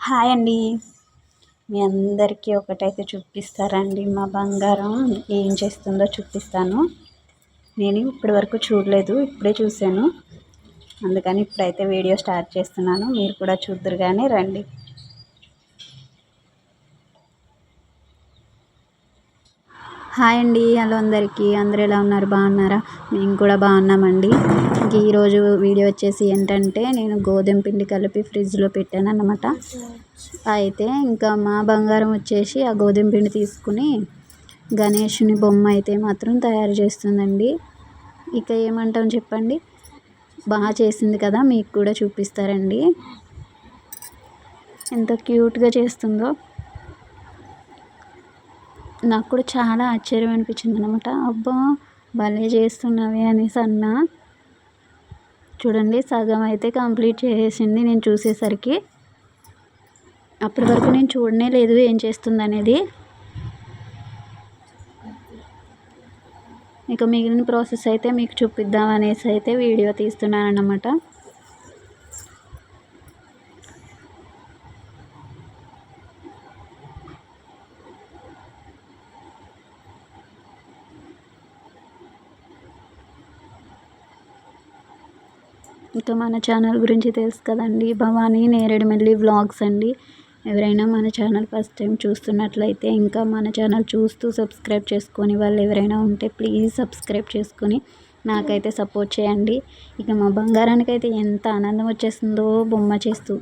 Hi అండి. మీ అందరికీ ఒకటైతే చూపిస్తారండి మా బంగారం. ఏం చేస్తుందో చూపిస్తాను. నేను ఇప్పటి వరకు చూడలేదు ఇప్పుడే చూశాను. అందుకని ఇప్పుడైతే వీడియో స్టార్ట్ చేస్తున్నాను. మీరు కూడా చూద్దరు కానీ రండి. హాయ్ అండి హలో అందరికీ. అందరూ ఎలా ఉన్నారు? బాగున్నారా? మేము కూడా బాగున్నామండి. ఇంక ఈరోజు వీడియో వచ్చేసి ఏంటంటే నేను గోధుమ పిండి కలిపి ఫ్రిడ్జ్లో పెట్టాను అన్నమాట అయితే ఇంకా మా బంగారం వచ్చేసి ఆ గోధుమ పిండి తీసుకుని గణేషుని బొమ్మ అయితే మాత్రం తయారు చేస్తుందండి. ఇక ఏమంటాం చెప్పండి? బాగా చేసింది కదా మీకు కూడా చూపిస్తారండి. ఎంత క్యూట్గా చేస్తుందో. నాకు కూడా చాలా ఆశ్చర్యం అనిపించింది అనమాట అబ్బా భలే చేస్తున్నావే అనేసి అన్నా. చూడండి సగం అయితే కంప్లీట్ చేసేసింది నేను చూసేసరికి. అప్పటి వరకు నేను చూడనే లేదు ఏం చేస్తుంది అనేది. ఇక మిగిలిన ప్రాసెస్ అయితే మీకు చూపిద్దాం అనేసి అయితే వీడియో తీస్తున్నాను అన్నమాట ఇంకా మన ఛానల్ గురించి తెలుసు కదండి. భవానీ నేరేడుమల్లి వ్లాగ్స్ అండి. ఎవరైనా మన ఛానల్ ఫస్ట్ టైం చూస్తున్నట్లయితే ఇంకా మన ఛానల్ చూస్తూ సబ్స్క్రైబ్ చేసుకొని వాళ్ళు ఎవరైనా ఉంటే ప్లీజ్ సబ్స్క్రైబ్ చేసుకొని నాకైతే సపోర్ట్ చేయండి. ఇక మా బంగారానికి అయితే ఎంత ఆనందం వచ్చేస్తుందో బొమ్మ చేస్తూ.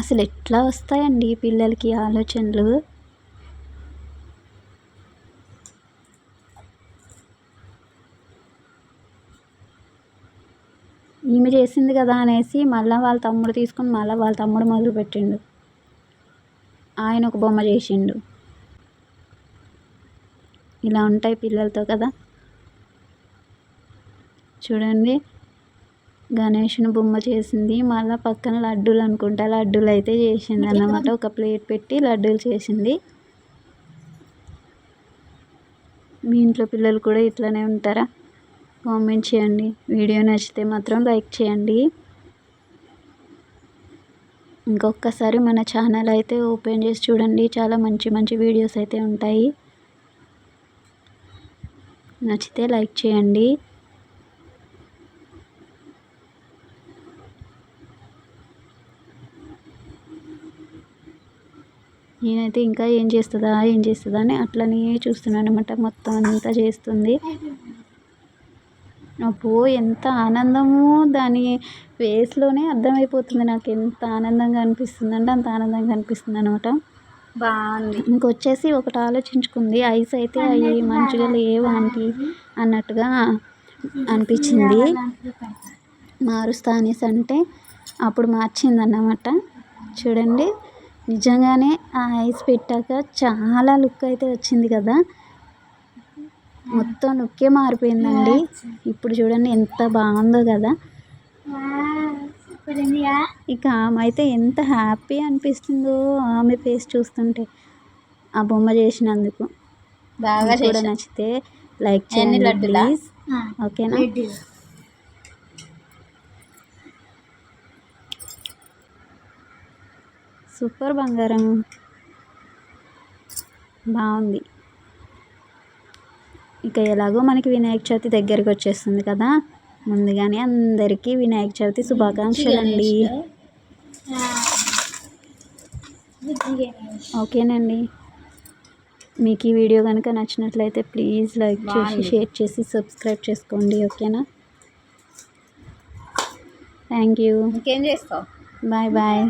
అసలు ఎట్లా వస్తాయండి పిల్లలకి ఆలోచనలు? ఈమె చేసింది కదా అనేసి మళ్ళీ వాళ్ళ తమ్ముడు తీసుకుని మళ్ళీ వాళ్ళ తమ్ముడు మొదలుపెట్టిండు. ఆయన ఒక బొమ్మ చేసిండు. ఇలా ఉంటాయి పిల్లలతో కదా. చూడండి. గణేషుని బొమ్మ చేసింది. మళ్ళీ పక్కన లడ్డూలు అనుకుంటా. లడ్డూలు అయితే చేసింది అన్నమాట ఒక ప్లేట్ పెట్టి లడ్డూలు చేసింది. మీ ఇంట్లో పిల్లలు కూడా ఇట్లానే ఉంటారా? కామెంట్ చేయండి. వీడియో నచ్చితే మాత్రం లైక్ చేయండి. ఇంకొకసారి మన ఛానల్ అయితే ఓపెన్ చేసి చూడండి. చాలా మంచి మంచి వీడియోస్ అయితే ఉంటాయి. నచ్చితే లైక్ చేయండి. నేనైతే ఇంకా ఏం చేస్తుందా ఏం చేస్తుందా అని అట్లనే చూస్తున్నాను అనమాట మొత్తం అంతా చేస్తుంది. అబ్బో ఎంత ఆనందము. దాని ఫేస్లోనే అర్థమైపోతుంది నాకు ఎంత ఆనందంగా అనిపిస్తుంది. అంటే అంత ఆనందంగా అనిపిస్తుంది అనమాట. బాగుంది. ఇంకొచ్చేసి ఒకటి ఆలోచించుకుంది. ఐస్ అయితే అవి మంచిగా లేవు ఆంటీ అన్నట్టుగా అనిపించింది. మారుస్తా అనేసి అంటే అప్పుడు మార్చింది అన్నమాట చూడండి నిజంగానే ఆ ఐస్ పెట్టాక చాలా లుక్ అయితే వచ్చింది కదా. మొత్తం లుక్కే మారిపోయిందండి. ఇప్పుడు చూడండి ఎంత బాగుందో కదా. ఇక ఆమె అయితే ఎంత హ్యాపీ అనిపిస్తుందో ఆమె ఫేస్ చూస్తుంటే. ఆ బొమ్మ చేసినందుకు. బాగా కూడా నచ్చితే లైక్ చేయండి ప్లీజ్. ఓకేనా? సూపర్ బంగారం. బాగుంది. ఇక ఎలాగో మనకి వినాయక చవితి దగ్గరికి వచ్చేస్తుంది కదా. ముందుగానే అందరికీ వినాయక చవితి శుభాకాంక్షలు అండి ఓకేనండి. మీకు ఈ వీడియో కనుక నచ్చినట్లయితే ప్లీజ్ లైక్ చేసి షేర్ చేసి సబ్స్క్రైబ్ చేసుకోండి ఓకేనా? Thank you. ఇంకేం చేస్తావు? Bye bye.